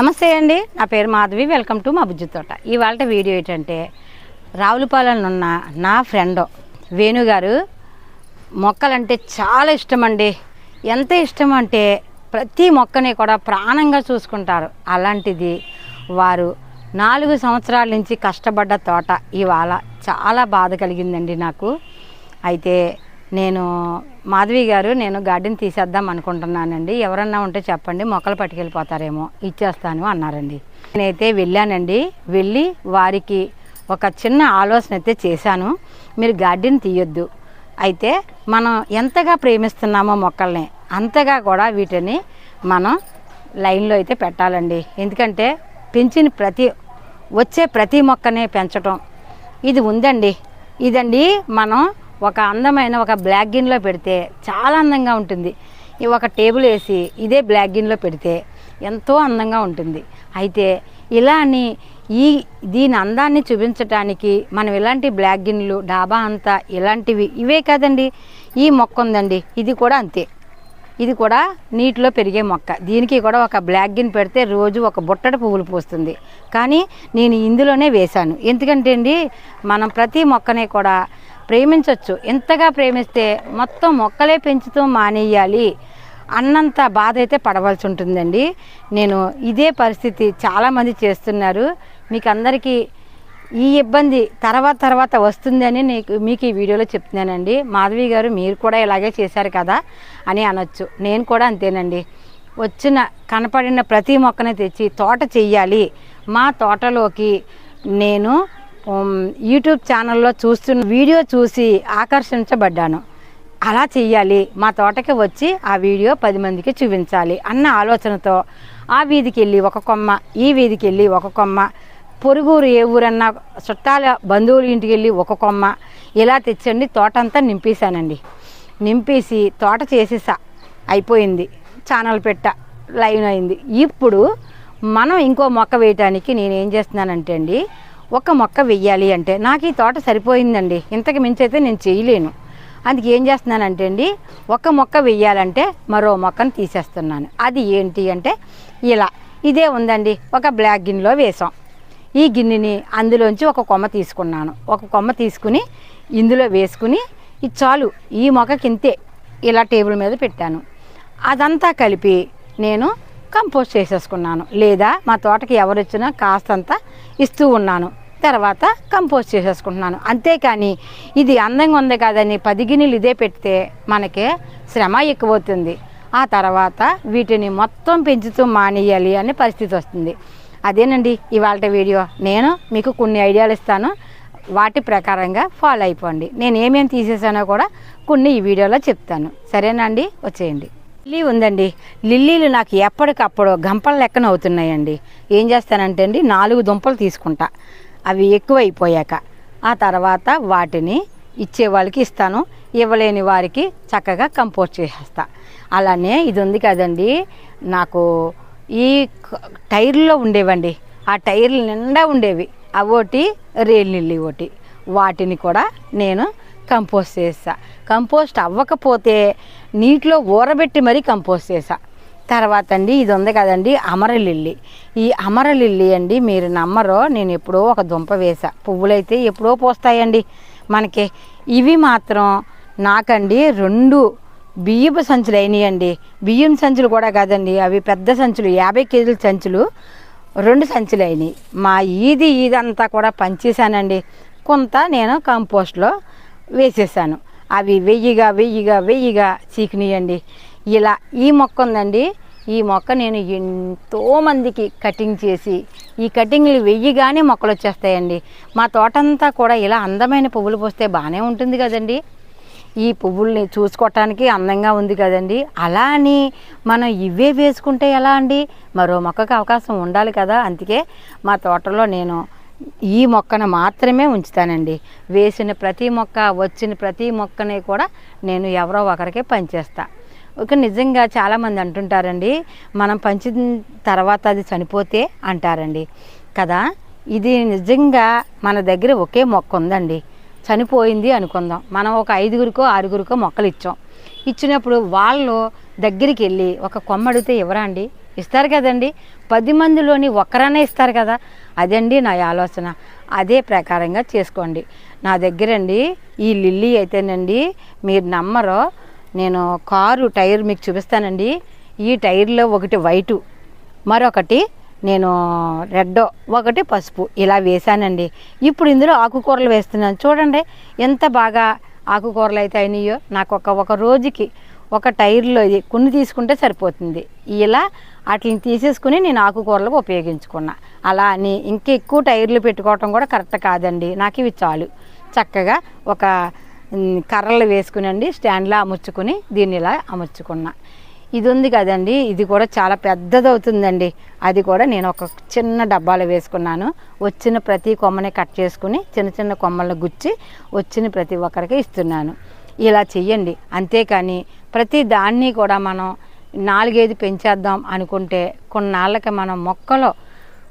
నమస్తే అండి. నా పేరు మాధవి. వెల్కమ్ టు మా బుజ్జి తోట. ఇవాళ వీడియో ఏంటంటే రావులపాలెంలో ఉన్న నా ఫ్రెండ్ వేణు గారు మొక్కలంటే చాలా ఇష్టం అండి ఎంత ఇష్టం అంటే ప్రతి మొక్కని కూడా ప్రాణంగా చూసుకుంటారు. అలాంటిది వారు నాలుగు సంవత్సరాల నుంచి కష్టపడ్డ తోట ఇవాళ చాలా బాధ కలిగిందండి నాకు. అయితే నేను మాధవి గారు నేను గార్డెన్ తీసేద్దాం అనుకుంటున్నానండి. ఎవరన్నా ఉంటే చెప్పండి మొక్కలు పట్టుకెళ్ళిపోతారేమో. ఇచ్చేస్తాను అన్నారండి. నేనైతే వెళ్ళానండి. వెళ్ళి వారికి ఒక చిన్న ఆలోచన అయితే చేశాను. మీరు గార్డెన్ తీయొద్దు. అయితే మనం ఎంతగా ప్రేమిస్తున్నామో మొక్కల్ని అంతగా కూడా వీటిని మనం లైన్లో అయితే పెట్టాలండి. ఎందుకంటే పెంచిన ప్రతి వచ్చే ప్రతి మొక్కనే పెంచటం. ఇది ఉందండి. ఇదండి మనం ఒక అందమైన ఒక బ్లాక్ గిన్నెలో పెడితే చాలా అందంగా ఉంటుంది. ఈ ఒక టేబుల్ వేసి ఇదే బ్లాక్ గిన్నెలో పెడితే ఎంతో అందంగా ఉంటుంది. అయితే ఇలా అని ఈ దీని అందాన్ని చూపించటానికి మనం ఇలాంటి బ్లాక్ గిన్నెలు డాబా అంతా ఇలాంటివి ఇవే కాదండి. ఈ మొక్క ఉందండి. ఇది కూడా అంతే. ఇది కూడా నీటిలో పెరిగే మొక్క. దీనికి కూడా ఒక బ్లాక్ గిన్ పెడితే రోజు ఒక బుట్టడి పువ్వులు పూస్తుంది. కానీ నేను ఇందులోనే వేశాను. ఎందుకంటే అండి మనం ప్రతి మొక్కనే కూడా ప్రేమించవచ్చు ఎంతగా ప్రేమిస్తే మొత్తం మొక్కలే పెంచుతూ మానేయాలి అన్నంత బాధ అయితే పడవలసి ఉంటుందండి. నేను ఇదే పరిస్థితి చాలామంది చేస్తున్నారు. మీకు అందరికీ ఈ ఇబ్బంది తర్వాత తర్వాత వస్తుందని నీకు మీకు ఈ వీడియోలో చెప్తున్నానండి. మాధవి గారు మీరు కూడా ఇలాగే చేశారు కదా అని అనొచ్చు. నేను కూడా అంతేనండి. వచ్చిన కనపడిన ప్రతి మొక్కని తెచ్చి తోట చెయ్యాలి. మా తోటలోకి నేను యూట్యూబ్ ఛానల్లో చూస్తున్న వీడియో చూసి ఆకర్షించబడ్డాను. అలా చెయ్యాలి. మా తోటకి వచ్చి ఆ వీడియో పది మందికి చూపించాలి అన్న ఆలోచనతో ఆ వీధికి వెళ్ళి ఒక కొమ్మ ఈ వీధికి వెళ్ళి ఒక కొమ్మ పొరుగురు ఏ ఊరన్నా చుట్టాల బంధువుల ఇంటికి వెళ్ళి ఒక కొమ్మ ఇలా తెచ్చండి తోట అంతా నింపేశానండి. నింపేసి తోట చేసేసా. అయిపోయింది. ఛానల్ పెట్ట లైన్ అయింది. ఇప్పుడు మనం ఇంకో మొక్క వేయటానికి నేనేం చేస్తున్నానంటే అండి ఒక మొక్క వెయ్యాలి అంటే నాకు ఈ తోట సరిపోయిందండి. ఇంతకు మించి అయితే నేను చేయలేను. అందుకు ఏం చేస్తున్నానంటే అండి ఒక మొక్క వెయ్యాలంటే మరో మొక్కను తీసేస్తున్నాను. అది ఏంటి అంటే ఇలా. ఇదే ఉందండి ఒక బ్లాక్ గిన్నెలో వేసాం. ఈ గిన్నెని అందులోంచి ఒక కొమ్మ తీసుకున్నాను. ఒక కొమ్మ తీసుకుని ఇందులో వేసుకుని ఇది చాలు ఈ మొక్కకి ఇంతే. ఇలా టేబుల్ మీద పెట్టాను. అదంతా కలిపి నేను కంపోస్ట్ చేసేసుకున్నాను. లేదా మా తోటకి ఎవరు వచ్చినా కాస్తంత ఇస్తూ ఉన్నాను. తర్వాత కంపోస్ట్ చేసేసుకుంటున్నాను. అంతేకాని ఇది అందంగా ఉంది కాదని పది గిన్నెలు ఇదే పెడితే మనకి శ్రమ ఎక్కువ అవుతుంది ఆ తర్వాత వీటిని మొత్తం పెంచుతూ మానేయాలి అనే పరిస్థితి వస్తుంది. అదేనండి ఇవాళ వీడియో. నేను మీకు కొన్ని ఐడియాలు ఇస్తాను. వాటి ప్రకారంగా ఫాలో అయిపోండి. నేను ఏమేమి తీసేసానో కూడా కొన్ని ఈ వీడియోలో చెప్తాను. సరేనా అండి? వచ్చేయండి. లిల్లీ ఉందండి. లిల్లీలు నాకు ఎప్పటికప్పుడు గంపల లెక్కన అవుతున్నాయండి. ఏం చేస్తానంటే అండి నాలుగు దుంపలు తీసుకుంటా. అవి ఎక్కువైపోయాక. ఆ తర్వాత వాటిని ఇచ్చే వాళ్ళకి ఇస్తాను. ఇవ్వలేని వారికి చక్కగా కంపోస్ట్ చేసేస్తా. అలానే ఇది ఉంది కదండి నాకు ఈ టైర్లో ఉండేవండి. ఆ టైర్లు నిండా ఉండేవి. అవోటి రేలిల్లి ఒకటి వాటిని కూడా నేను కంపోస్ట్ చేసా కంపోస్ట్ అవ్వకపోతే నీటిలో ఊరబెట్టి మరీ కంపోస్ట్ చేసా తర్వాత అండి ఇది ఉంది కదండి అమరలిల్లి. ఈ అమరలిల్లి అండి మీరు నమ్మరో నేను ఎప్పుడో ఒక దుంప వేసా పువ్వులైతే ఎప్పుడో పోస్తాయండి మనకి. ఇవి మాత్రం నాకండి రెండు బియ్యపు సంచులు అయినాయండి. బియ్యం సంచులు కూడా కాదండి అవి పెద్ద సంచులు యాభై కేజీల సంచులు రెండు సంచులు అయినాయి. మా ఈది ఈదంతా కూడా పంచేశానండి. కొంత నేను కంపోస్ట్లో వేసేసాను అవి వెయ్యిగా వెయ్యిగా వెయ్యిగా చీకినాయండి. ఇలా ఈ మొక్క ఉందండి ఈ మొక్క నేను ఎంతో మందికి కటింగ్ చేసి ఈ కటింగ్లు వెయ్యిగానే మొక్కలు వచ్చేస్తాయండి మా తోటంతా కూడా ఇలా అందమైన పువ్వులు పోస్తే బాగానే ఉంటుంది కదండి. ఈ పువ్వుల్ని చూసుకోవటానికి అందంగా ఉంది కదండి. అలా అని మనం ఇవే వేసుకుంటే ఎలా అండి? మరో మొక్కకు అవకాశం ఉండాలి కదా. అందుకే మా తోటలో నేను ఈ మొక్కను మాత్రమే ఉంచుతానండి. వేసిన ప్రతి మొక్క వచ్చిన ప్రతి మొక్కని కూడా నేను ఎవరో ఒకరికే పనిచేస్తాను ఒక నిజంగా చాలామంది అంటుంటారండి మనం పంచిన తర్వాత అది చనిపోతే అంటారండి. కదా? ఇది నిజంగా మన దగ్గర ఒకే మొక్క ఉందండి. చనిపోయింది అనుకుందాం. మనం ఒక ఐదుగురికో ఆరుగురికో మొక్కలు ఇచ్చాం. ఇచ్చినప్పుడు వాళ్ళు దగ్గరికి వెళ్ళి ఒక కొమ్మ అడిగితే ఎవరా అండి? ఇస్తారు కదండి. పది మందిలోని ఒక్కరనే ఇస్తారు కదా? అదండి నా ఆలోచన. అదే ప్రకారంగా చేసుకోండి. నా దగ్గరండి ఈ లిల్లీ అయితేనండి మీరు నమ్మరో నేను కారు టైర్ మీకు చూపిస్తానండి. ఈ టైర్లో ఒకటి వైటు మరొకటి నేను రెడ్ ఒకటి పసుపు ఇలా వేశానండి. ఇప్పుడు ఇందులో ఆకుకూరలు వేస్తున్నాను. చూడండి ఎంత బాగా ఆకుకూరలు అయితే అయినాయో. నాకు ఒక ఒక రోజుకి ఒక టైర్లో ఇది కొన్ని తీసుకుంటే సరిపోతుంది. ఇలా వాటిని తీసేసుకుని నేను ఆకుకూరలకు ఉపయోగించుకున్నా. అలా అని ఇంకా ఎక్కువ టైర్లు పెట్టుకోవటం కూడా కరెక్ట్ కాదండి. నాకు ఇవి చాలు. చక్కగా ఒక కర్రలు వేసుకునండి స్టాండ్లో అమర్చుకుని దీన్ని ఇలా అమర్చుకున్నా. ఇది ఉంది కదండి ఇది కూడా చాలా పెద్దదవుతుందండి. అది కూడా నేను ఒక చిన్న డబ్బాలో వేసుకున్నాను. వచ్చిన ప్రతి కొమ్మని కట్ చేసుకుని చిన్న చిన్న కొమ్మలను గుచ్చి వచ్చిన ప్రతి ఒక్కరికి ఇస్తున్నాను. ఇలా చెయ్యండి. అంతేకాని ప్రతి దాన్ని కూడా మనం నాలుగైదు పెంచేద్దాం అనుకుంటే కొన్నాళ్ళకి మనం మొక్కలో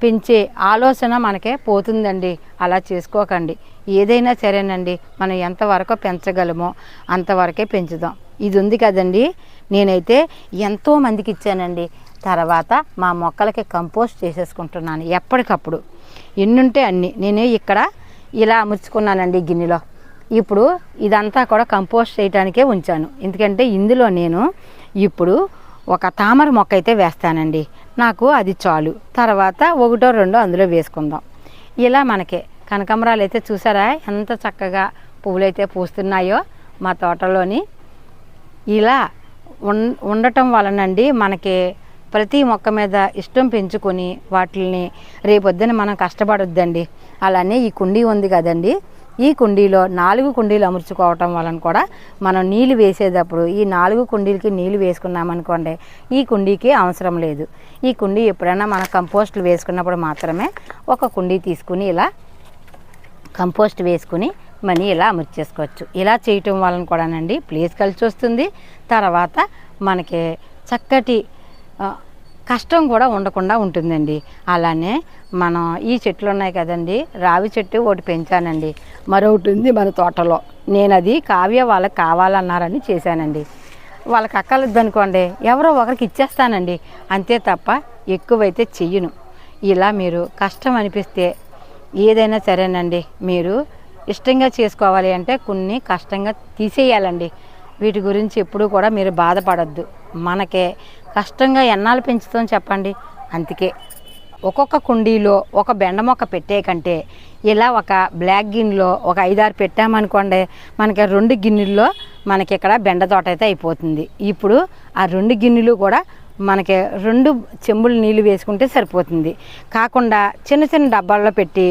పెంచే ఆలోచన మనకే పోతుందండి. అలా చేసుకోకండి. ఏదైనా సరేనండి. మనం ఎంతవరకు పెంచగలమో అంతవరకే పెంచుదాం. ఇది ఉంది కదండి. నేనైతే ఎంతో మందికి ఇచ్చానండి. తర్వాత మా మొక్కలకి కంపోస్ట్ చేసేసుకుంటున్నాను ఎప్పటికప్పుడు. ఎన్నుంటే అన్ని. నేను ఇక్కడ ఇలా అమర్చుకున్నానండి గిన్నెలో. ఇప్పుడు ఇదంతా కూడా కంపోస్ట్ చేయడానికే ఉంచాను. ఎందుకంటే ఇందులో నేను ఇప్పుడు ఒక తామర మొక్క అయితే వేస్తానండి. నాకు అది చాలు. తర్వాత ఒకటో రెండో అందులో వేసుకుందాం. ఇలా మనకి కనకాంబరాలు అయితే చూసారా? ఎంత చక్కగా పువ్వులు అయితే పూస్తున్నాయో మా తోటలోని. ఇలా ఉండటం వలనండి మనకి ప్రతి మొక్క మీద ఇష్టం పెంచుకొని వాటిని రేపొద్దున మనం కష్టపడొద్దండి. అలానే ఈ కుండీ ఉంది కదండి. ఈ కుండీలో నాలుగు కుండీలు అమర్చుకోవటం వలన కూడా మనం నీళ్ళు వేసేటప్పుడు ఈ నాలుగు కుండీలకి నీళ్ళు వేసుకున్నామనుకోండి ఈ కుండీకి అవసరం లేదు. ఈ కుండీ ఎప్పుడైనా మనం కంపోస్ట్లు వేసుకున్నప్పుడు మాత్రమే ఒక కుండీ తీసుకుని ఇలా కంపోస్ట్ వేసుకుని మనీ ఇలా అమర్చేసుకోవచ్చు. ఇలా చేయటం వలన కూడానండి ప్లేస్ కలిసి వస్తుంది. తర్వాత మనకి చక్కటి కష్టం కూడా ఉండకుండా ఉంటుందండి. అలానే మనం ఈ చెట్లు ఉన్నాయి కదండి రావి చెట్టు ఒకటి పెంచానండి. మరొకటి ఉంది మన తోటలో. నేను అది కావ్య వాళ్ళకి కావాలన్నారని చేశానండి. వాళ్ళకి అక్కర్లేదు అనుకోండి ఎవరో ఒకరికి ఇచ్చేస్తానండి. అంతే తప్ప ఎక్కువైతే చెయ్యను. ఇలా మీరు కష్టం అనిపిస్తే ఏదైనా సరేనండి. మీరు ఇష్టంగా చేసుకోవాలి అంటే కొన్ని కష్టంగా తీసేయాలండి. వీటి గురించి ఎప్పుడూ కూడా మీరు బాధపడద్దు. మనకే కష్టంగా ఎన్నాళ్ళు పెంచుతాం చెప్పండి? అందుకే ఒక్కొక్క కుండీలో ఒక బెండ మొక్క పెట్టే కంటే ఇలా ఒక బ్లాక్ గిన్నెలో ఒక ఐదారు పెట్టామనుకోండి మనకి రెండు గిన్నెల్లో మనకి ఇక్కడ బెండ తోట అయితే అయిపోతుంది. ఇప్పుడు ఆ రెండు గిన్నెలు కూడా మనకి రెండు చెంబులు నీళ్ళు వేసుకుంటే సరిపోతుంది. కాకుండా చిన్న చిన్న డబ్బాల్లో పెట్టి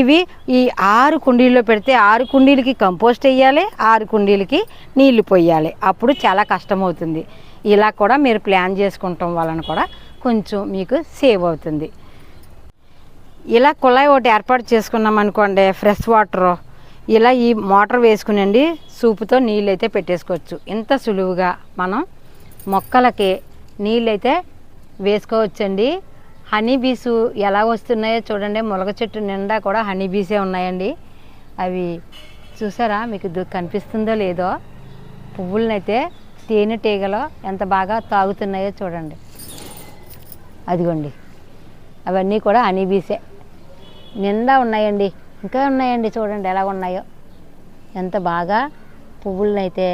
ఇవి ఈ ఆరు కుండీల్లో పెడితే ఆరు కుండీలకి కంపోస్ట్ వేయాలి ఆరు కుండీలకి నీళ్ళు పోయాలి. అప్పుడు చాలా కష్టమవుతుంది. ఇలా కూడా మీరు ప్లాన్ చేసుకుంటాం వలన కూడా కొంచెం మీకు సేవ్ అవుతుంది. ఇలా కుళాయి ఒకటి ఏర్పాటు చేసుకున్నాం అనుకోండి ఫ్రెష్ వాటర్. ఇలా ఈ మోటార్ వేసుకునండి సూపుతో నీళ్ళు అయితే పెట్టేసుకోవచ్చు. ఇంత సులువుగా మనం మొక్కలకి నీళ్ళు అయితే వేసుకోవచ్చండి. హనీ బీసు ఎలా వస్తున్నాయో చూడండి. ములగ చెట్టు నిండా కూడా హనీ బీసే ఉన్నాయండి. అవి చూసారా? మీకు దు- కనిపిస్తుందో లేదో? పువ్వులనైతే తేనెటీగలు ఎంత బాగా తాగుతున్నాయో చూడండి. అదిగోండి. అవన్నీ కూడా అనీబీసే. నిండా ఉన్నాయండి. ఇంకా ఉన్నాయండి చూడండి ఎలా ఉన్నాయో. ఎంత బాగా పువ్వులనైతే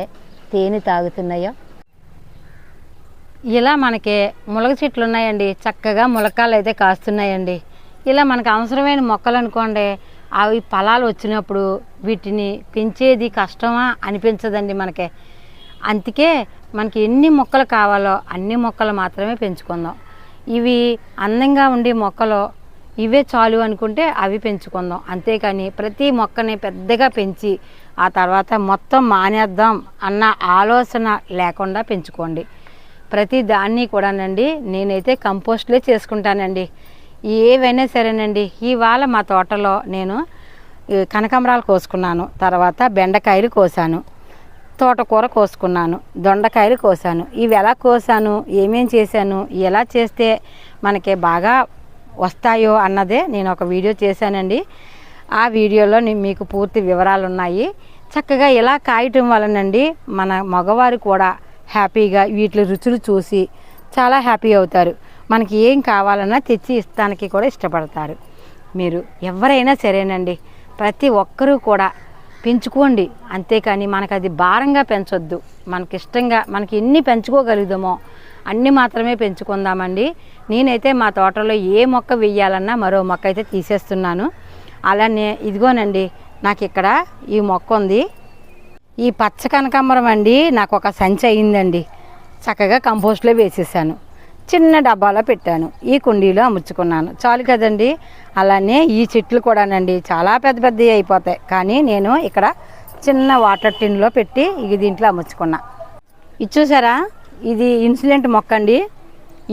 తేనె తాగుతున్నాయో. ఇలా మనకి ములగ చెట్లు ఉన్నాయండి. చక్కగా ములకాలు అయితే కాస్తున్నాయండి. ఇలా మనకు అవసరమైన మొక్కలు అనుకోండి అవి ఫలాలు వచ్చినప్పుడు వీటిని పెంచేది కష్టమా అనిపించదండి మనకి. అందుకే మనకి ఎన్ని మొక్కలు కావాలో అన్ని మొక్కలు మాత్రమే పెంచుకుందాం. ఇవి అందంగా ఉండే మొక్కలు ఇవే చాలు అనుకుంటే అవి పెంచుకుందాం. అంతేకాని ప్రతి మొక్కని పెద్దగా పెంచి ఆ తర్వాత మొత్తం మానేద్దాం అన్న ఆలోచన లేకుండా పెంచుకోండి. ప్రతి దాన్ని కూడానండి నేనైతే కంపోస్ట్లే చేసుకుంటానండి. ఏవైనా సరేనండి ఇవాళ మా తోటలో నేను కనకమరాలు కనకాంబరాలు కోసుకున్నాను తర్వాత బెండకాయలు కోసాను. తోటకూర కోసుకున్నాను దొండకాయలు కోసాను. ఇవి ఎలా కోసాను ఏమేం చేశాను ఎలా చేస్తే మనకి బాగా వస్తాయో అన్నదే నేను ఒక వీడియో చేశానండి. ఆ వీడియోలో మీకు పూర్తి వివరాలు ఉన్నాయి చక్కగా ఇలా కాయటం వలనండి మన మగవారు కూడా హ్యాపీగా వీటి రుచులు చూసి చాలా హ్యాపీ అవుతారు. మనకి ఏం కావాలన్నా తెచ్చి ఇస్తానికి కూడా ఇష్టపడతారు. మీరు ఎవరైనా సరేనండి ప్రతి ఒక్కరూ కూడా పెంచుకోండి. అంతేకాని మనకు అది భారంగా పెంచొద్దు. మనకి ఇష్టంగా మనకి ఎన్ని పెంచుకోగలుగుదామో అన్ని మాత్రమే పెంచుకుందామండి. నేనైతే మా తోటలో ఏ మొక్క వెయ్యాలన్నా మరో మొక్క అయితే తీసేస్తున్నాను. అలానే ఇదిగోనండి నాకు ఇక్కడ ఈ మొక్క ఉంది. ఈ పచ్చ కనకాంబరం అండి నాకు ఒక సంచి అయిందండి. చక్కగా కంపోస్ట్లో వేసేసాను. చిన్న డబ్బాలో పెట్టాను. ఈ కుండీలో అమర్చుకున్నాను. చాలు కదండి? అలానే ఈ చెట్లు కూడానండి చాలా పెద్ద పెద్దవి అయిపోతాయి. కానీ నేను ఇక్కడ చిన్న వాటర్ టిన్లో పెట్టి ఇది దీంట్లో అమర్చుకున్నా. ఇది చూసారా? ఇది ఇన్సులెంట్ మొక్క అండి.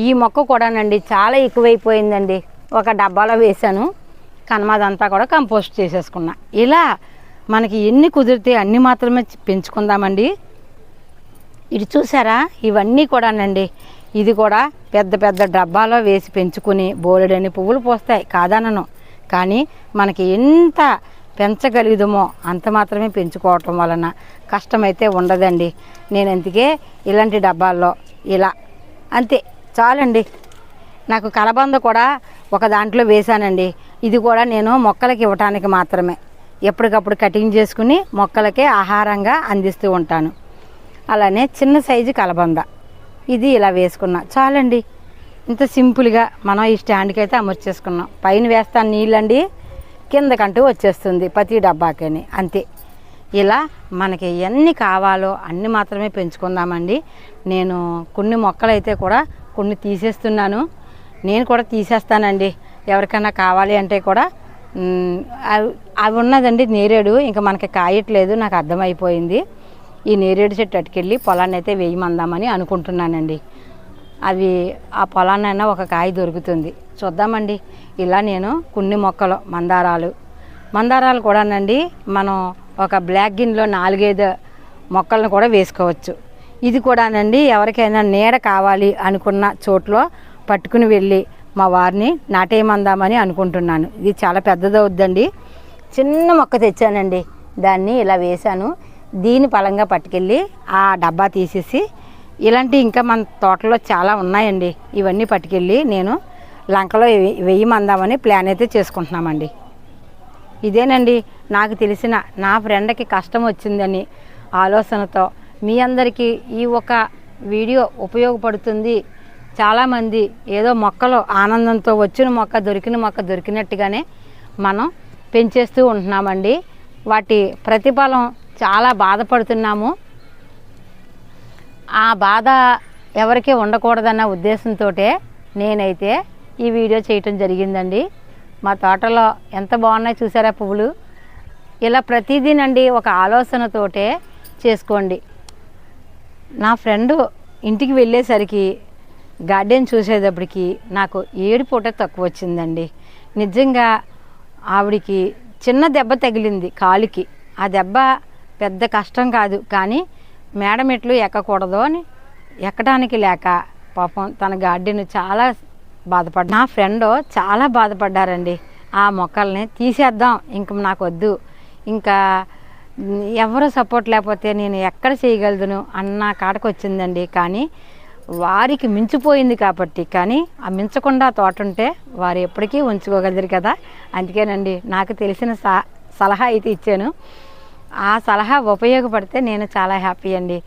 ఈ మొక్క కూడానండి చాలా ఎక్కువైపోయిందండి. ఒక డబ్బాలో వేశాను. కనమాదంతా కూడా కంపోస్ట్ చేసేసుకున్నా. ఇలా మనకి ఎన్ని కుదిరితే అన్ని మాత్రమే పెంచుకుందామండి. ఇది చూసారా? ఇవన్నీ కూడానండి. ఇది కూడా పెద్ద పెద్ద డబ్బాలో వేసి పెంచుకుని బోలెడని పువ్వులు పోస్తాయి. కాదనను. కానీ మనకి ఎంత పెంచగలిగదమో అంత మాత్రమే పెంచుకోవటం వలన కష్టమైతే ఉండదండి. నేను అందుకే ఇలాంటి డబ్బాల్లో ఇలా అంతే. చాలండి. నాకు కలబంద కూడా ఒక దాంట్లో వేశానండి. ఇది కూడా నేను మొక్కలకి ఇవ్వటానికి మాత్రమే. ఎప్పటికప్పుడు కటింగ్ చేసుకుని మొక్కలకే ఆహారంగా అందిస్తూ ఉంటాను. అలానే చిన్న సైజు కలబంద. ఇది ఇలా వేసుకున్నా. చాలండి. ఇంత సింపుల్గా మనం ఈ స్టాండ్కి అయితే అమర్చేసుకున్నాం పైన వేస్తాను నీళ్ళండి కిందకంటూ వచ్చేస్తుంది ప్రతి డబ్బాకని. అంతే. ఇలా మనకి ఎన్ని కావాలో అన్ని మాత్రమే పెంచుకుందామండి. నేను కొన్ని మొక్కలు అయితే కూడా కొన్ని తీసేస్తున్నాను. నేను కూడా తీసేస్తానండి. ఎవరికైనా కావాలి అంటే కూడా. అవి- అవి ఉన్నదండి నేరేడు. ఇంకా మనకి కాయట్లేదు నాకు అర్థమైపోయింది. ఈ నేరేడు చెట్టు అటుకెళ్ళి పొలాన్ని అయితే వేయమందామని అనుకుంటున్నానండి. అవి ఆ పొలాన్నైనా ఒక కాయ దొరుకుతుంది. చూద్దామండి. ఇలా నేను కొన్ని మొక్కలు మందారాలు. మందారాలు కూడానండి మనం ఒక బ్లాక్ గిన్లో నాలుగైదు మొక్కలను కూడా వేసుకోవచ్చు. ఇది కూడానండి ఎవరికైనా నీడ కావాలి అనుకున్న చోట్లో పట్టుకుని వెళ్ళి మా వారిని నాటేయమందామని అనుకుంటున్నాను. ఇది చాలా పెద్దదవుద్దండి. చిన్న మొక్క తెచ్చానండి. దాన్ని ఇలా వేశాను. దీని పలంగా పట్టుకెళ్ళి ఆ డబ్బా తీసేసి ఇలాంటి ఇంకా మన తోటలో చాలా ఉన్నాయండి. ఇవన్నీ పట్టుకెళ్ళి నేను లంకలో వెయ్యి- వెయ్యమందామని ప్లాన్ అయితే చేసుకుంటున్నామండి. ఇదేనండి నాకు తెలిసిన నా ఫ్రెండ్కి కష్టం వచ్చిందని ఆలోచనతో మీ అందరికీ ఈ ఒక వీడియో ఉపయోగపడుతుంది. చాలామంది ఏదో మొక్కలు ఆనందంతో వచ్చిన మొక్క దొరికిన మొక్క దొరికినట్టుగానే మనం పెంచేస్తూ ఉంటున్నామండి. వాటి ప్రతిఫలం చాలా బాధపడుతున్నాము. ఆ బాధ ఎవరికీ ఉండకూడదన్న ఉద్దేశంతో నేనైతే ఈ వీడియో చేయటం జరిగిందండి. మా తోటలో ఎంత బాగున్నాయి చూసారా పువ్వులు? ఇలా ప్రతిదీనండి ఒక ఆలోచనతోటే చేసుకోండి. నా ఫ్రెండ్ ఇంటికి వెళ్ళేసరికి గార్డెన్ చూసేటప్పటికి నాకు ఏడు పూట తక్కువ వచ్చిందండి. నిజంగా ఆవిడికి చిన్న దెబ్బ తగిలింది కాలుకి. ఆ దెబ్బ పెద్ద కష్టం కాదు. కానీ మేడ మెట్లు ఎక్కకూడదు అని ఎక్కడానికి లేక పాపం తన గార్డెన్ చాలా బాధపడ్డ నా ఫ్రెండ్ చాలా బాధపడ్డారండి. ఆ మొక్కల్ని తీసేద్దాం ఇంక నాకు వద్దు ఇంకా ఎవరు సపోర్ట్ లేకపోతే నేను ఎక్కడ చేయగలను అన్న కాడకు వచ్చిందండి కానీ వారికి మించిపోయింది కాబట్టి కానీ ఆ మించకుండా తోట ఉంటే వారు ఎప్పటికీ ఉంచుకోగలరు కదా. అందుకేనండి నాకు తెలిసిన సలహా అయితే ఇచ్చాను. ఆ సలహా ఉపయోగపడితే నేను చాలా హ్యాపీ అండి.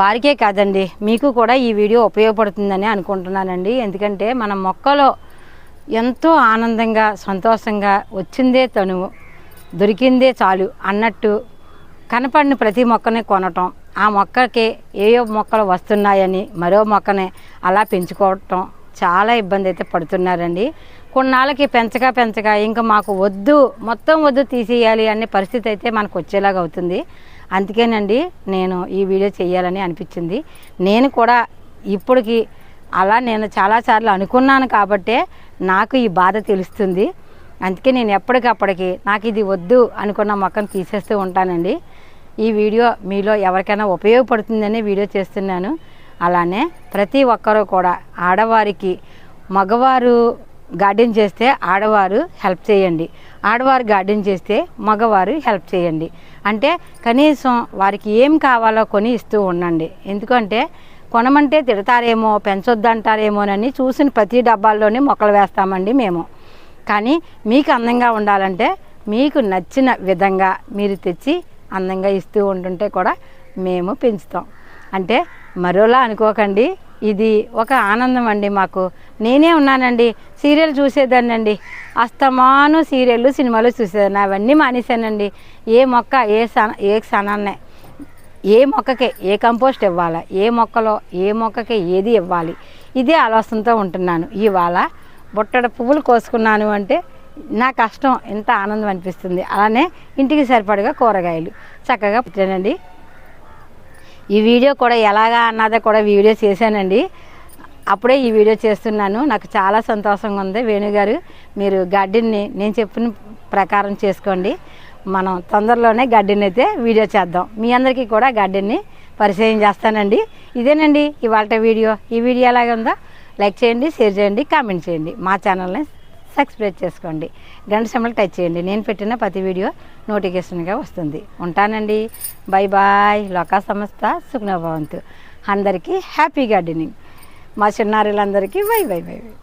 వారికే కాదండి మీకు కూడా ఈ వీడియో ఉపయోగపడుతుందని అనుకుంటున్నానండి. ఎందుకంటే మన మొక్కలో ఎంతో ఆనందంగా సంతోషంగా వచ్చిందే తనువు దొరికిందే చాలు అన్నట్టు కనపడిన ప్రతి మొక్కని కొనటం ఆ మొక్కకి ఏయో మొక్కలు వస్తున్నాయని మరో మొక్కని అలా పెంచుకోవటం చాలా ఇబ్బంది అయితే పడుతున్నారండి. కొన్నాళ్ళకి పెంచగా పెంచగా ఇంకా మాకు వద్దు మొత్తం వద్దు తీసేయాలి అనే పరిస్థితి అయితే మనకు వచ్చేలాగా అవుతుంది. అందుకేనండి నేను ఈ వీడియో చేయాలని అనిపించింది. నేను కూడా ఇప్పటికి అలా నేను చాలాసార్లు అనుకున్నాను కాబట్టే నాకు ఈ బాధ తెలుస్తుంది. అందుకే నేను ఎప్పటికప్పటికి నాకు ఇది వద్దు అనుకున్న మొక్కను తీసేస్తూ ఉంటానండి. ఈ వీడియో మీలో ఎవరికైనా ఉపయోగపడుతుందని వీడియో చేస్తున్నాను. అలానే ప్రతి ఒక్కరూ కూడా ఆడవారికి మగవారు గార్డెన్ చేస్తే ఆడవారు హెల్ప్ చేయండి. ఆడవారు గార్డెన్ చేస్తే మగవారు హెల్ప్ చేయండి. అంటే కనీసం వారికి ఏం కావాలో కొని ఇస్తూ ఉండండి. ఎందుకంటే కొనమంటే తిడతారేమో పెంచొద్దంటారేమోనని చూసిన ప్రతి డబ్బాల్లోనే మొక్కలు వేస్తామండి మేము. కానీ మీకు అందంగా ఉండాలంటే మీకు నచ్చిన విధంగా మీరు తెచ్చి అందంగా ఇస్తూ ఉంటుంటే కూడా మేము పెంచుతాం. అంటే మరోలా అనుకోకండి. ఇది ఒక ఆనందం అండి మాకు. నేనే ఉన్నానండి. సీరియల్ చూసేదాన్నండి. అస్తమాను సీరియళ్ళు సినిమాలు చూసేదాన్ని. అవన్నీ మానేశానండి. ఏ మొక్క ఏ సన ఏ క్షణాన్నే ఏ మొక్కకే ఏ కంపోస్ట్ ఇవ్వాలా? ఏ మొక్కలో ఏ మొక్కకి ఏది ఇవ్వాలి? ఇదే ఆలోచనతో ఉంటున్నాను. ఇవాళ బుట్టడ పువ్వులు కోసుకున్నాను అంటే నా కష్టం ఎంత ఆనందం అనిపిస్తుంది. అలానే ఇంటికి సరిపడగా కూరగాయలు. చక్కగా పుట్టానండి. ఈ వీడియో కూడా ఎలాగా అన్నదే కూడా వీడియో చేశానండి. అప్పుడే ఈ వీడియో చేస్తున్నాను. నాకు చాలా సంతోషంగా ఉంది. వేణుగారు మీరు గార్డెన్ని నేను చెప్పిన ప్రకారం చేసుకోండి. మనం తొందరలోనే గార్డెన్ అయితే వీడియో చేద్దాం. మీ అందరికీ కూడా గార్డెన్ని పరిచయం చేస్తానండి. ఇదేనండి ఇవాళ వీడియో. ఈ వీడియో ఎలాగ ఉందో లైక్ చేయండి షేర్ చేయండి కామెంట్ చేయండి. మా ఛానల్ని సబ్స్క్రైబ్ చేసుకోండి. గంట సింబల్ టచ్ చేయండి. నేను పెట్టిన ప్రతి వీడియో నోటిఫికేషన్గా వస్తుంది. ఉంటానండి. Bye bye. లోకా సంస్థ సుఖ్నభవంతు. అందరికీ హ్యాపీ గార్డెనింగ్. మా చిన్నారులందరికీ బై బై బై బై